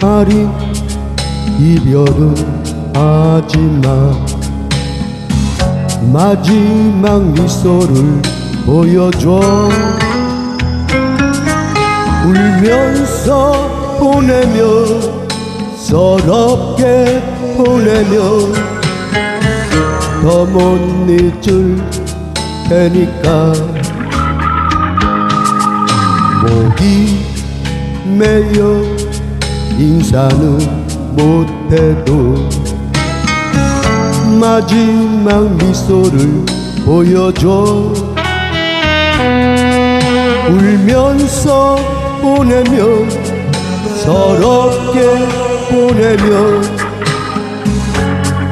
아린 이별은 하지마. 마지막 미소를 보여줘. 울면서 보내며 서럽게 보내며. 더 못 잊을 테니까. 목이 메여 인사는 못해도 마지막 미소를 보여줘. 울면서 보내며 서럽게 보내며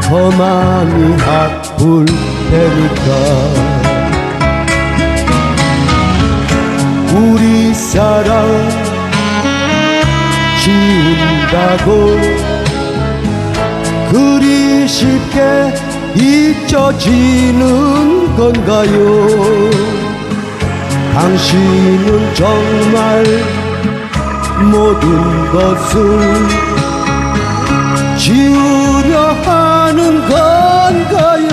더 많이 아플 테니까. 우리 사랑 지운다고 그리 쉽게 잊혀지는 건가요? 당신은 정말 모든 것을 지우려 하는 건가요?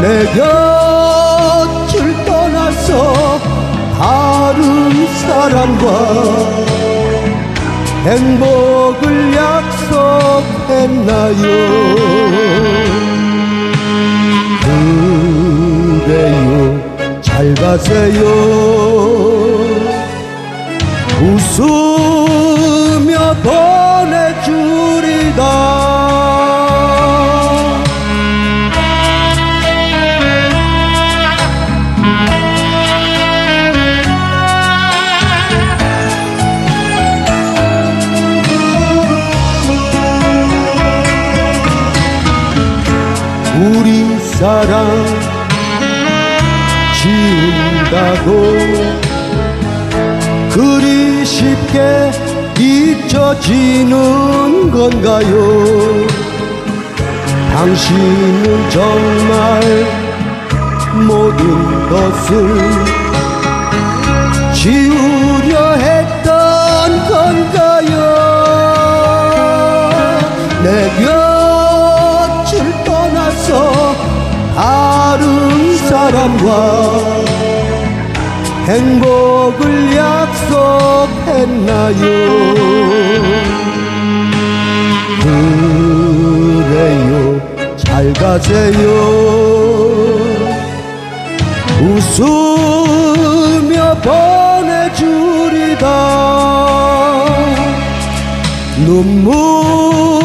내 곁을 떠나서 다른 사람과 행복을 약속했나요? 그래요? 잘 가세요. 웃으 사랑 지운다고 그리 쉽게 잊혀지는 건가요? 당신은 정말 모든 것을 지우 사람과 행복을 약속했나요? 그래요. 잘 가세요. 웃으며 보내주리다 눈물